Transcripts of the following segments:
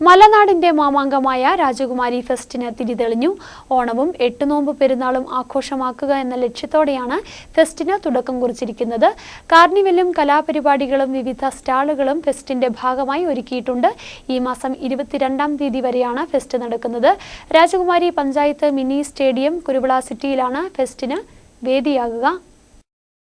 മലനാടിന്റെ മാമാങ്കമായ രാജകുമാരി ഫെസ്റ്റിന് തിരിതെളിഞ്ഞു. ഓണവും എട്ട് നോമ്പ് പെരുന്നാളും ആഘോഷമാക്കുക എന്ന ലക്ഷ്യത്തോടെയാണ് ഫെസ്റ്റിന് തുടക്കം കുറിച്ചിരിക്കുന്നത്. കാർണിവലും കലാപരിപാടികളും വിവിധ സ്റ്റാളുകളും ഫെസ്റ്റിന്റെ ഭാഗമായി ഒരുക്കിയിട്ടുണ്ട്. ഈ മാസം ഇരുപത്തിരണ്ടാം തീയതി വരെയാണ് ഫെസ്റ്റ് നടക്കുന്നത്. രാജകുമാരി പഞ്ചായത്ത് മിനി സ്റ്റേഡിയം കുരുവിള സിറ്റിയിലാണ് ഫെസ്റ്റിന് വേദിയാകുക.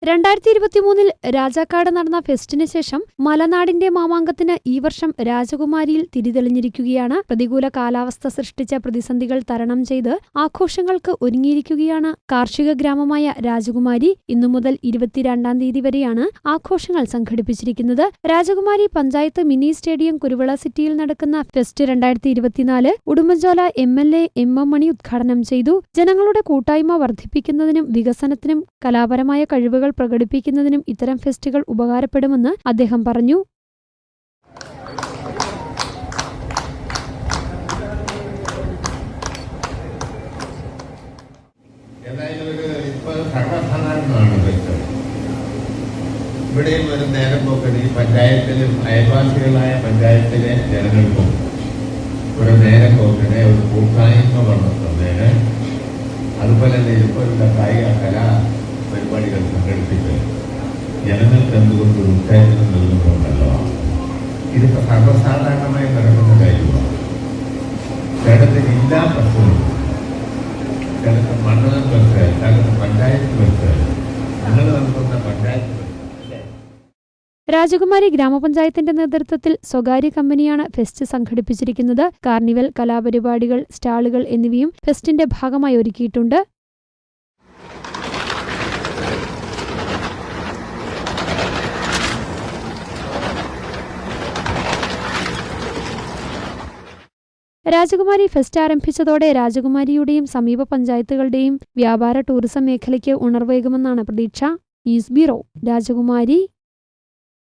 രണ്ടായിരത്തി ഇരുപത്തിമൂന്നിൽ രാജാക്കാട് നടന്ന ഫെസ്റ്റിന് ശേഷം മലനാടിന്റെ മാമാങ്കത്തിന് ഈ വർഷം രാജകുമാരിയിൽ തിരിതെളിഞ്ഞിരിക്കുകയാണ്. പ്രതികൂല കാലാവസ്ഥ സൃഷ്ടിച്ച പ്രതിസന്ധികൾ തരണം ചെയ്ത് ആഘോഷങ്ങൾക്ക് ഒരുങ്ങിയിരിക്കുകയാണ് കാർഷിക ഗ്രാമമായ രാജകുമാരി. ഇന്നു മുതൽ ഇരുപത്തിരണ്ടാം തീയതി വരെയാണ് ആഘോഷങ്ങൾ സംഘടിപ്പിച്ചിരിക്കുന്നത്. രാജകുമാരി പഞ്ചായത്ത് മിനി സ്റ്റേഡിയം കുരുവിള സിറ്റിയിൽ നടക്കുന്ന ഫെസ്റ്റ് രണ്ടായിരത്തി ഇരുപത്തിനാല് Udumbanchola M L A M M Mani ഉദ്ഘാടനം ചെയ്തു. ജനങ്ങളുടെ കൂട്ടായ്മ വർദ്ധിപ്പിക്കുന്നതിനും വികസനത്തിനും കലാപരമായ കഴിവുകൾ പ്രകടിപ്പിക്കുന്നതിനും ഇത്തരം ഫെസ്റ്റുകൾ ഉപകാരപ്പെടുമെന്ന് അദ്ദേഹം പറഞ്ഞു. ഇവിടെയും ഒരു നേരം പോക്കടി പഞ്ചായത്തിലും അയൽവാസികളായ പഞ്ചായത്തിലെ ജനങ്ങൾക്കും ഒരു നേരം പോക്കിനെ ഒരു കൂട്ടായ്മ വളർത്തുന്നതിന് അതുപോലെ തന്നെ ഇതുപോലുള്ള കായിക കലാ ജനങ്ങൾക്ക് എന്തുകൊണ്ട് ഉത്തേജനം നൽകുന്നുണ്ടല്ലോ? ഇത് സർവസാധാരണമായി നടക്കുന്ന കാര്യമാണ്. ചിലത് ജില്ലാ പ്രശ്നവും കേരളത്തിൽ മണ്ഡലം ബസ് കേരളത്തിൽ പഞ്ചായത്ത് ബസ് നിങ്ങൾ നടത്തുന്ന പഞ്ചായത്ത് രാജകുമാരി ഗ്രാമപഞ്ചായത്തിന്റെ നേതൃത്വത്തിൽ സ്വകാര്യ കമ്പനിയാണ് ഫെസ്റ്റ് സംഘടിപ്പിച്ചിരിക്കുന്നത്. കാർണിവൽ കലാപരിപാടികൾ സ്റ്റാളുകൾ എന്നിവയും ഫെസ്റ്റിന്റെ ഭാഗമായി ഒരുക്കിയിട്ടുണ്ട്. രാജകുമാരി ഫെസ്റ്റ് ആരംഭിച്ചതോടെ രാജകുമാരിയുടെയും സമീപ പഞ്ചായത്തുകളുടെയും വ്യാപാര ടൂറിസം മേഖലയ്ക്ക് ഉണർവേകുമെന്നാണ് പ്രതീക്ഷ. ന്യൂസ് ബ്യൂറോ രാജകുമാരി.